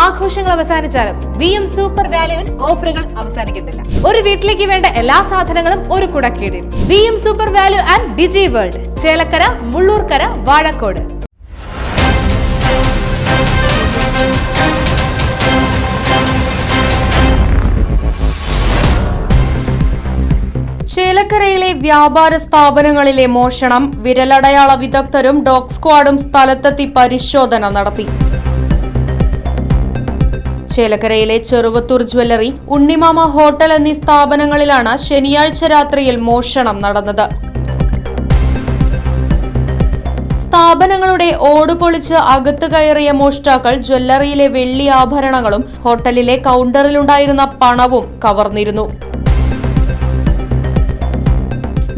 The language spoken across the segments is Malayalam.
ആഘോഷങ്ങൾ അവസാനിച്ചാലും വി എം സൂപ്പർ വാല്യുവിൽ ഓഫറുകൾ അവസാനിക്കുന്നില്ല. ഒരു വീട്ടിലേക്ക് വേണ്ട എല്ലാ സാധനങ്ങളും ഒരു കുടക്കീടിൽ. V M super value and digi world Chelakkara Mullurkara Vazhakkode. ചേലക്കരയിലെ വ്യാപാര സ്ഥാപനങ്ങളിലെ മോഷണം വിരലടയാള വിദഗ്ധരും ഡോഗ് സ്ക്വാഡും സ്ഥലത്തെത്തി പരിശോധന നടത്തി. ചേലക്കരയിലെ ചെറുവത്തൂർ ജ്വല്ലറി ഉണ്ണിമാമ ഹോട്ടൽ എന്നീ സ്ഥാപനങ്ങളിലാണ് ശനിയാഴ്ച രാത്രിയിൽ മോഷണം നടന്നത്. സ്ഥാപനങ്ങളുടെ ഓട് പൊളിച്ച് അകത്ത് കയറിയ മോഷ്ടാക്കൾ ജ്വല്ലറിയിലെ വെള്ളി ആഭരണങ്ങളും ഹോട്ടലിലെ കൗണ്ടറിലുണ്ടായിരുന്ന പണവും കവർന്നിരുന്നു.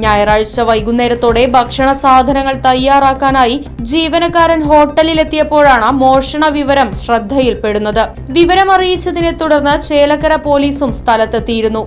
ഞായറാഴ്ച വൈകുന്നേരത്തോടെ ഭക്ഷണ സാധനങ്ങൾ തയ്യാറാക്കാനായി ജീവനക്കാരൻ ഹോട്ടലിലെത്തിയപ്പോഴാണ് മോഷണ വിവരം ശ്രദ്ധയിൽപ്പെടുന്നത്. വിവരമറിയിച്ചതിനെ തുടർന്ന് ചേലക്കര പോലീസും സ്ഥലത്തെത്തിയിരുന്നു.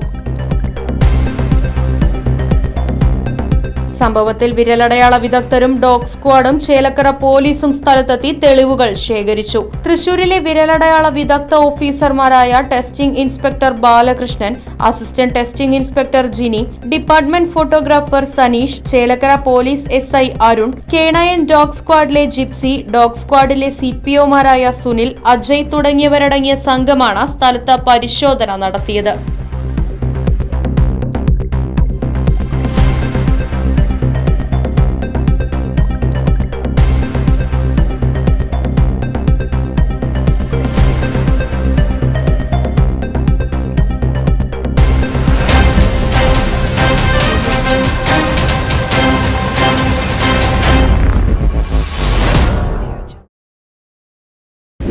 സംഭവത്തിൽ വിരലടയാള വിദഗ്ധരും ഡോഗ് സ്ക്വാഡും ചേലക്കര പോലീസും സ്ഥലത്തെത്തി തെളിവുകൾ ശേഖരിച്ചു. തൃശൂരിലെ വിരലടയാള വിദഗ്ധ ഓഫീസർമാരായ testing inspector Balakrishnan assistant testing inspector Jini department photographer Saneesh Chelakkara police S I Arun canine dog സ്ക്വാഡിലെ gypsy dog സ്ക്വാഡിലെ സി പി ഒമാരായ സുനിൽ അജയ് തുടങ്ങിയവരടങ്ങിയ സംഘമാണ് സ്ഥലത്ത് പരിശോധന നടത്തിയത്.